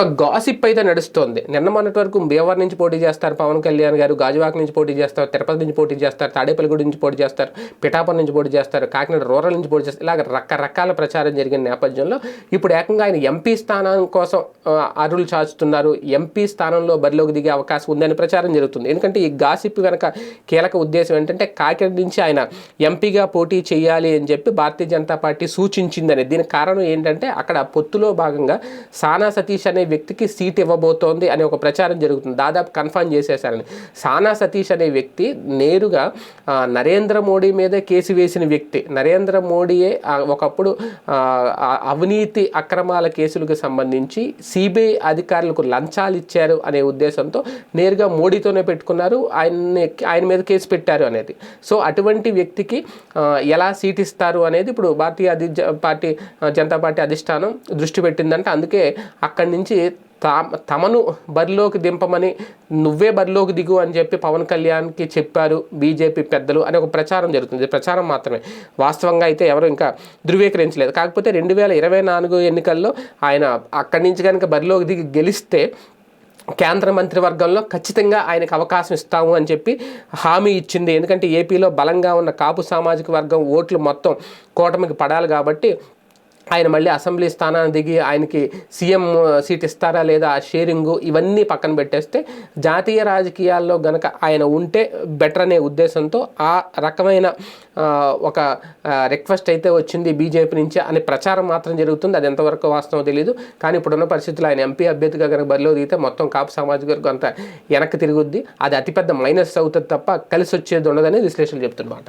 ఒక గాసిప్ అయితే నడుస్తోంది. నిన్న మొన్నటి వరకు భీమవరం నుంచి పోటీ చేస్తారు. పవన్ కళ్యాణ్ గారు గాజువాక నుంచి పోటీ చేస్తారు తిరుపతి నుంచి పోటీ చేస్తారు తాడేపల్లిగూడి నుంచి పోటీ చేస్తారు పిఠాపురం నుంచి పోటీ చేస్తారు కాకినాడ రూరల్ నుంచి పోటీ చేస్తారు. ఇలాగ రకరకాల ప్రచారం జరిగిన నేపథ్యంలో ఇప్పుడు ఏకంగా ఆయన ఎంపీ స్థానం కోసం అరులు చాచుతున్నారు. ఎంపీ స్థానంలో బరిలోకి దిగే అవకాశం ఉందని ప్రచారం జరుగుతుంది. ఎందుకంటే ఈ గాసిప్ కనుక కీలక ఉద్దేశం ఏంటంటే కాకినాడ నుంచి ఆయన ఎంపీగా పోటీ చేయాలి అని చెప్పి భారతీయ జనతా పార్టీ సూచించిందని దీనికి కారణం ఏంటంటే అక్కడ పొత్తులో భాగంగా సానా సతీష్ అనే వ్యక్తికి సీట్ ఇవ్వబోతోంది అనే ఒక ప్రచారం జరుగుతుంది. దాదాపు కన్ఫర్మ్ చేసేశారని. సానా సతీష్ అనే వ్యక్తి నేరుగా నరేంద్ర మోడీ మీదే కేసు వేసిన వ్యక్తి. నరేంద్ర మోడీయే ఒకప్పుడు అవినీతి అక్రమాల కేసులకు సంబంధించి సిబిఐ అధికారులకు లంచాలు ఇచ్చారు అనే ఉద్దేశంతో నేరుగా మోడీతోనే పెట్టుకున్నారు. ఆయన్ని ఆయన మీద కేసు పెట్టారు అనేది. సో అటువంటి వ్యక్తికి ఎలా సీట్ ఇస్తారు అనేది ఇప్పుడు భారతీయ అధి పార్టీ జనతా పార్టీ అధిష్టానం దృష్టి పెట్టిందంటే. అందుకే అక్కడి నుంచి తమను బరిలోకి దింపమని నువ్వే బరిలోకి దిగు అని చెప్పి పవన్ కళ్యాణ్కి చెప్పారు బీజేపీ పెద్దలు అనే ఒక ప్రచారం జరుగుతుంది. ప్రచారం మాత్రమే. వాస్తవంగా అయితే ఎవరు ఇంకా ధృవీకరించలేదు. కాకపోతే రెండు వేల ఇరవై నాలుగు ఎన్నికల్లో ఆయన అక్కడి నుంచి కనుక బరిలోకి దిగి గెలిస్తే కేంద్ర మంత్రివర్గంలో ఖచ్చితంగా ఆయనకు అవకాశం ఇస్తాము అని చెప్పి హామీ ఇచ్చింది. ఎందుకంటే ఏపీలో బలంగా ఉన్న కాపు సామాజిక వర్గం ఓట్లు మొత్తం కూటమికి పడాలి కాబట్టి ఆయన మళ్ళీ అసెంబ్లీ స్థానాన్ని దిగి ఆయనకి సీఎం సీట్ ఇస్తారా లేదా ఆ షేరింగు ఇవన్నీ పక్కన పెట్టేస్తే జాతీయ రాజకీయాల్లో గనక ఆయన ఉంటే బెటర్ అనే ఉద్దేశంతో ఆ రకమైన ఒక రిక్వెస్ట్ అయితే వచ్చింది బీజేపీ నుంచి అనే ప్రచారం మాత్రం జరుగుతుంది. అది ఎంతవరకు వాస్తవం తెలియదు కానీ ఇప్పుడున్న పరిస్థితుల్లో ఆయన ఎంపీ అభ్యర్థిగా కనుక బరిలో దిగితే మొత్తం కాపు సామాజిక వర్గం అంతా వెనక్కి తిరుగుద్ది. అది అతిపెద్ద మైనస్ అవుతుంది తప్ప కలిసి వచ్చేది ఉండదని విశ్లేషణలు చెప్తున్నమాట.